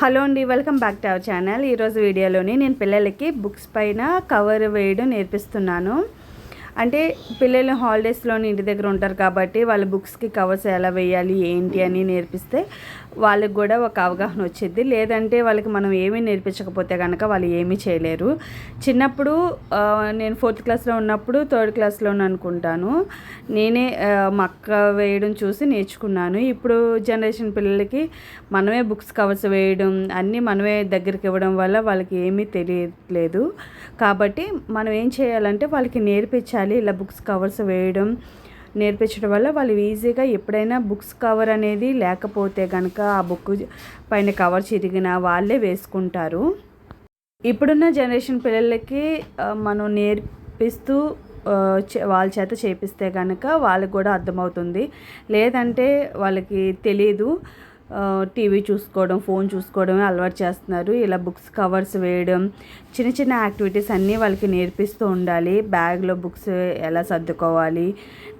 Hello అండి welcome back to our channel. ఈరోజు వీడియోలోని నేను పిల్లలకి బుక్స్ పైన కవర్ వేయడం నేర్పిస్తున్నాను. అంటే పిల్లలు హాలిడేస్లోని ఇంటి దగ్గర ఉంటారు కాబట్టి వాళ్ళ బుక్స్కి కవర్స్ ఎలా వేయాలి ఏంటి అని నేర్పిస్తే వాళ్ళకి కూడా ఒక అవగాహన వచ్చింది. లేదంటే వాళ్ళకి మనం ఏమీ నేర్పించకపోతే కనుక వాళ్ళు ఏమీ చేయలేరు. చిన్నప్పుడు నేను ఫోర్త్ క్లాస్లో ఉన్నప్పుడు థర్డ్ క్లాస్లో అనుకుంటాను. నేనే మక్క మా అక్క వేయడం చూసి నేర్చుకున్నాను. ఇప్పుడు జనరేషన్ పిల్లలకి మనమే బుక్స్ కవర్స్ వేయడం అన్నీ మనమే దగ్గరికి ఇవ్వడం వల్ల వాళ్ళకి ఏమీ తెలియట్లేదు. కాబట్టి మనం ఏం చేయాలంటే వాళ్ళకి నేర్పించాలి. ఇలా బుక్స్ కవర్స్ వేయడం నేర్పించడం వల్ల వాళ్ళు ఈజీగా ఎప్పుడైనా బుక్స్ కవర్ అనేది లేకపోతే కనుక ఆ బుక్ పైన కవర్ చిరిగినా వాళ్ళే వేసుకుంటారు. ఇప్పుడున్న జనరేషన్ పిల్లలకి మనం నేర్పిస్తూ చే- వాళ్ళ చేత చేపిస్తే కనుక వాళ్ళకి కూడా అర్థమవుతుంది. లేదంటే వాళ్ళకి తెలియదు టీవీ చూసుకోవడం ఫోన్ చూసుకోవడమే అలవాటు చేస్తున్నారు. ఇలా బుక్స్ కవర్స్ వేయడం చిన్న చిన్న యాక్టివిటీస్ అన్నీ వాళ్ళకి నేర్పిస్తూ ఉండాలి. బ్యాగ్లో బుక్స్ ఎలా సర్దుకోవాలి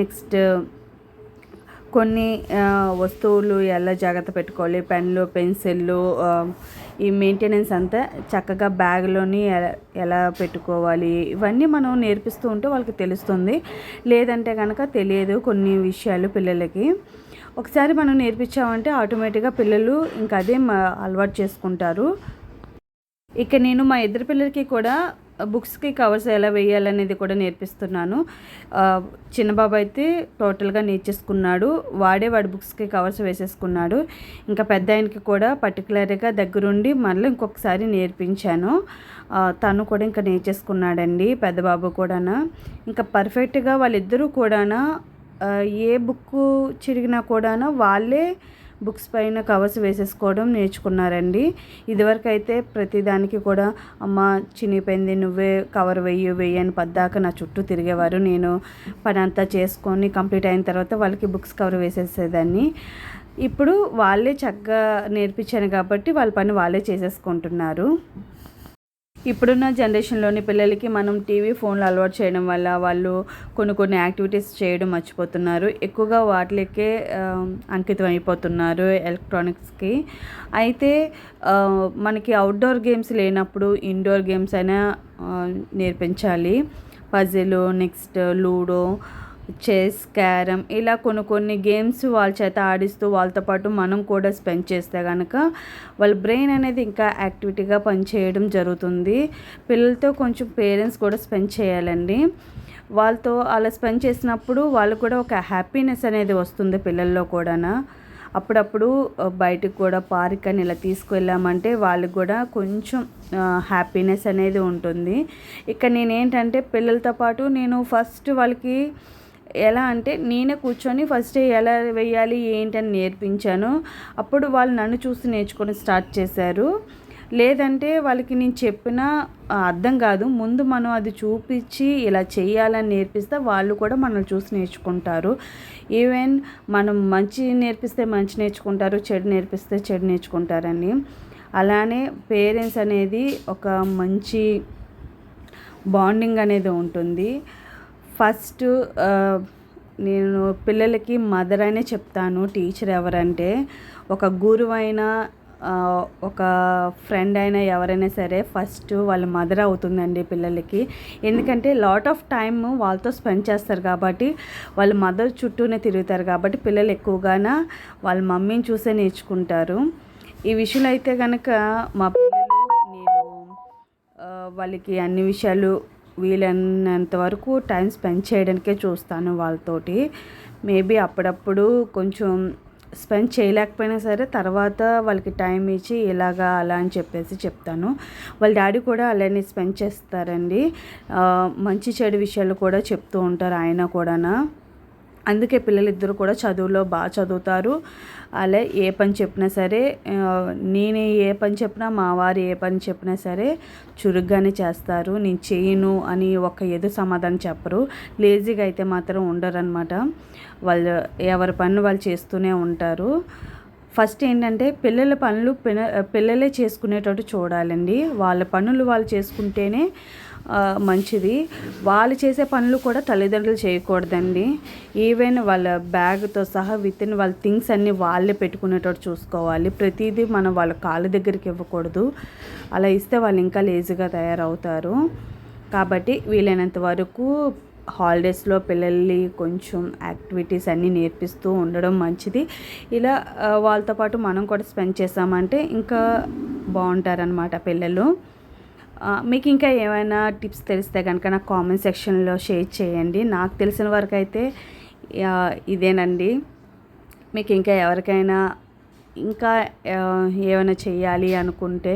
నెక్స్ట్ కొన్ని వస్తువులు ఎలా జాగ్రత్త పెట్టుకోవాలి పెన్లు పెన్సిళ్ళు ఈ మెయింటెనెన్స్ అంతా చక్కగా బ్యాగ్లోని ఎలా ఎలా పెట్టుకోవాలి ఇవన్నీ మనం నేర్పిస్తూ ఉంటే వాళ్ళకి తెలుస్తుంది. లేదంటే కనుక తెలియదు కొన్ని విషయాలు పిల్లలకి. ఒకసారి మనం నేర్పించామంటే ఆటోమేటిక్గా పిల్లలు ఇంకా అదే అలవాటు చేసుకుంటారు. ఇక నేను మా ఇద్దరు పిల్లలకి కూడా బుక్స్కి కవర్స్ ఎలా వేయాలనేది కూడా నేర్పిస్తున్నాను. చిన్నబాబు చిన్న బాబు అయితే టోటల్గా నేర్చేసుకున్నాడు. వాడే వాడి బుక్స్కి కవర్స్ వేసేసుకున్నాడు. ఇంకా పెద్ద ఆయనకి కూడా పర్టికులర్గా దగ్గరుండి మళ్ళీ ఇంకొకసారి నేర్పించాను. తను కూడా ఇంకా నేర్చేసుకున్నాడండి పెద్ద బాబు కూడానా. ఇంకా పర్ఫెక్ట్గా వాళ్ళిద్దరూ కూడానా ఏ బుక్ చిరిగినా కూడాను వాళ్ళే బుక్స్ పైన కవర్స్ వేసేసుకోవడం నేర్చుకున్నారండి. ఇదివరకు అయితే ప్రతిదానికి కూడా అమ్మ చినిగిపోయింది నువ్వే కవర్ వెయ్యి వెయ్యి అని పద్దాక నా చుట్టూ తిరిగేవారు. నేను పని అంతా చేసుకొని కంప్లీట్ అయిన తర్వాత వాళ్ళకి బుక్స్ కవర్ వేసేసేదాన్ని. ఇప్పుడు వాళ్ళే చక్కగా నేర్పించాను కాబట్టి వాళ్ళ పని వాళ్ళే చేసేసుకుంటున్నారు. ఇప్పుడున్న జనరేషన్లోని పిల్లలకి మనం టీవీ ఫోన్లు అలవాటు చేయడం వల్ల వాళ్ళు కొన్ని కొన్ని యాక్టివిటీస్ చేయడం మర్చిపోతున్నారు. ఎక్కువగా వాటికే అంకితం అయిపోతున్నారు ఎలక్ట్రానిక్స్కి. అయితే మనకి అవుట్డోర్ గేమ్స్ లేనప్పుడు ఇండోర్ గేమ్స్ అయినా నేర్పించాలి. Puzzle next ludo chess carrom ఇలా కొన్ని కొన్ని గేమ్స్ వాళ్ళ చేత ఆడిస్తూ వాళ్ళతో పాటు మనం కూడా స్పెండ్ చేస్తే కనుక వాళ్ళ బ్రెయిన్ అనేది ఇంకా యాక్టివిటీగా పనిచేయడం జరుగుతుంది. పిల్లలతో కొంచెం పేరెంట్స్ కూడా స్పెండ్ చేయాలండి. వాళ్ళతో అలా స్పెండ్ చేసినప్పుడు వాళ్ళు కూడా ఒక హ్యాపీనెస్ అనేది వస్తుంది పిల్లల్లో కూడా అప్పుడప్పుడు బయటకు కూడా పార్క్ అని ఇలా తీసుకువెళ్ళామంటే వాళ్ళకి కూడా కొంచెం హ్యాపీనెస్ అనేది ఉంటుంది. ఇక నేనేంటంటే పిల్లలతో పాటు నేను ఫస్ట్ వాళ్ళకి ఎలా అంటే నేనే కూర్చొని ఫస్ట్ ఎలా వేయాలి ఏంటని నేర్పించాను. అప్పుడు వాళ్ళు నన్ను చూసి నేర్చుకొని స్టార్ట్ చేశారు. లేదంటే వాళ్ళకి నేను చెప్పిన అర్థం కాదు. ముందు మనం అది చూపించి ఇలా చేయాలని నేర్పిస్తే వాళ్ళు కూడా మనల్ని చూసి నేర్చుకుంటారు. ఈవెన్ మనం మంచి నేర్పిస్తే మంచి నేర్చుకుంటారు చెడు నేర్పిస్తే చెడు నేర్చుకుంటారని. అలానే పేరెంట్స్ అనేది ఒక మంచి బాండింగ్ అనేది ఉంటుంది. ఫస్ట్ నేను పిల్లలకి మదర్ అనే చెప్తాను టీచర్ ఎవరంటే ఒక గురువు అయినా ఒక ఫ్రెండ్ అయినా ఎవరైనా సరే ఫస్ట్ వాళ్ళ మదర్ అవుతుందండి పిల్లలకి. ఎందుకంటే లాట్ ఆఫ్ టైమ్ వాళ్ళతో స్పెండ్ చేస్తారు కాబట్టి వాళ్ళ మదర్ చుట్టూనే తిరుగుతారు కాబట్టి పిల్లలు ఎక్కువగాన వాళ్ళ మమ్మీని చూసే నేర్చుకుంటారు. ఈ విషయంలో అయితే కనుక మా పిల్లలు నేను వాళ్ళకి అన్ని విషయాలు వీలైనంత వరకు టైం స్పెండ్ చేయడానికే చూస్తాను వాళ్ళతోటి. మేబీ అప్పుడప్పుడు కొంచెం స్పెండ్ చేయలేకపోయినా సరే తర్వాత వాళ్ళకి టైం ఇచ్చి ఇలాగా అలా అని చెప్పేసి చెప్తాను. వాళ్ళ డాడీ కూడా అలానే స్పెండ్ చేస్తారండి. మంచి చెడు విషయాలు కూడా చెప్తూ ఉంటారు ఆయన కూడా అందుకే పిల్లలిద్దరూ కూడా చదువులో బాగా చదువుతారు. అలా ఏ పని చెప్పినా సరే నేను ఏ పని చెప్పినా మా వారు ఏ పని చెప్పినా సరే చురుగ్గానే చేస్తారు. నేను చేయను అని ఒక ఏదో సమాధానం చెప్పరు. లేజీగా అయితే మాత్రం ఉండరనమాట వాళ్ళు ఎవరి పని వాళ్ళు చేస్తూనే ఉంటారు. ఫస్ట్ ఏంటంటే పిల్లల పనులు పిన పిల్లలే చేసుకునేటట్టు చూడాలండి. వాళ్ళ పనులు వాళ్ళు చేసుకుంటేనే మంచిది. వాళ్ళు చేసే పనులు కూడా తల్లిదండ్రులు చేయకూడదండి. ఈవెన్ వాళ్ళ బ్యాగ్తో సహా విత్ ఇన్ వాళ్ళ థింగ్స్ అన్నీ వాళ్ళే పెట్టుకునేటట్టు చూసుకోవాలి. ప్రతిదీ మనం వాళ్ళ కాళ్ళ దగ్గరికి ఇవ్వకూడదు. అలా ఇస్తే వాళ్ళు ఇంకా లేజీగా తయారవుతారు. కాబట్టి వీలైనంత వరకు హాలిడేస్లో పిల్లల్ని కొంచెం యాక్టివిటీస్ అన్నీ నేర్పిస్తూ ఉండడం మంచిది. ఇలా వాళ్ళతో పాటు మనం కూడా స్పెండ్ చేసామంటే ఇంకా బాగుంటారనమాట పిల్లలు. మీకు ఇంకా ఏమైనా టిప్స్ తెలిస్తే కనుక నాకు కామెంట్ సెక్షన్లో షేర్ చేయండి. నాకు తెలిసిన వరకు అయితే ఇదేనండి. మీకు ఇంకా ఎవరికైనా ఇంకా ఏమైనా చేయాలి అనుకుంటే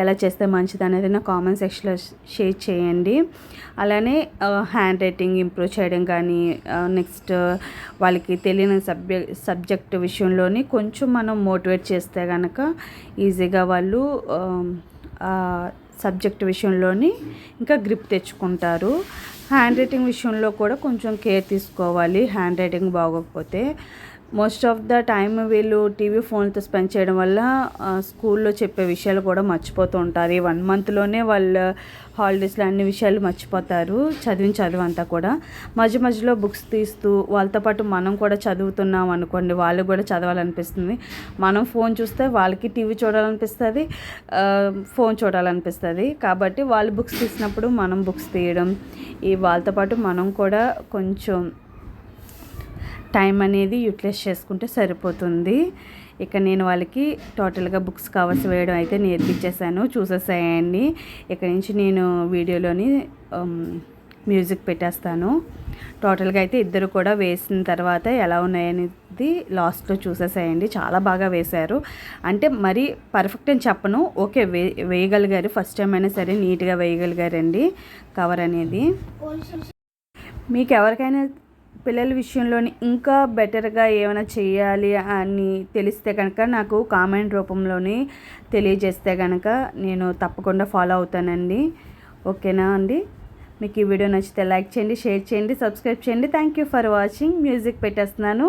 ఎలా చేస్తే మంచిది అనేది నా కామెంట్ సెక్షన్లో షేర్ చేయండి. అలానే హ్యాండ్ రైటింగ్ ఇంప్రూవ్ చేయడం కానీ నెక్స్ట్ వాళ్ళకి తెలియని సబ్జెక్ట్ సబ్జెక్ట్ విషయంలోని కొంచెం మనం మోటివేట్ చేస్తే కనుక ఈజీగా వాళ్ళు సబ్జెక్ట్ విషయంలోని ఇంకా గ్రిప్ తెచ్చుకుంటారు. హ్యాండ్ రైటింగ్ విషయంలో కూడా కొంచెం కేర్ తీసుకోవాలి. హ్యాండ్ రైటింగ్ బాగోకపోతే మోస్ట్ ఆఫ్ ద టైమ్ వీళ్ళు టీవీ ఫోన్తో స్పెండ్ చేయడం వల్ల స్కూల్లో చెప్పే విషయాలు కూడా మర్చిపోతూ ఉంటారు. ఈ వన్ మంత్లోనే వాళ్ళ హాలిడేస్లో అన్ని విషయాలు మర్చిపోతారు చదివిన చదువు అంతా కూడా. మధ్య మధ్యలో బుక్స్ తీస్తూ వాళ్ళతో పాటు మనం కూడా చదువుతున్నాం అనుకోండి వాళ్ళు కూడా చదవాలనిపిస్తుంది. మనం ఫోన్ చూస్తే వాళ్ళకి టీవీ చూడాలనిపిస్తుంది ఫోన్ చూడాలనిపిస్తుంది. కాబట్టి వాళ్ళు బుక్స్ తీసినప్పుడు మనం బుక్స్ తీయడం ఈ వాళ్ళతో పాటు మనం కూడా కొంచెం టైం అనేది యూటిలైజ్ చేసుకుంటే సరిపోతుంది. ఇక నేను వాళ్ళకి టోటల్గా బుక్స్ కవర్స్ వేయడం అయితే నేర్పించేశాను. చూసేసాయండి. ఇక్కడ నుంచి నేను వీడియోలోని మ్యూజిక్ పెట్టేస్తాను. టోటల్గా అయితే ఇద్దరు కూడా వేసిన తర్వాత ఎలా ఉన్నాయనేది లాస్ట్లో చూసేసాయండి. చాలా బాగా వేశారు. అంటే మరీ పర్ఫెక్ట్ అని చెప్పను. ఓకే వే వేయగలిగారు. ఫస్ట్ టైం అయినా సరే నీట్గా వేయగలిగారండి కవర్ అనేది. మీకు ఎవరికైనా పిల్లల విషయంలోని ఇంకా బెటర్గా ఏమైనా చేయాలి అని తెలిస్తే కనుక నాకు కామెంట్ రూపంలోనే తెలియజేస్తే కనుక నేను తప్పకుండా ఫాలో అవుతానండి. ఓకేనా అండి? మీకు ఈ వీడియో నచ్చితే లైక్ చేయండి షేర్ చేయండి సబ్స్క్రైబ్ చేయండి. Thank you for watching music పెట్టేస్తున్నాను.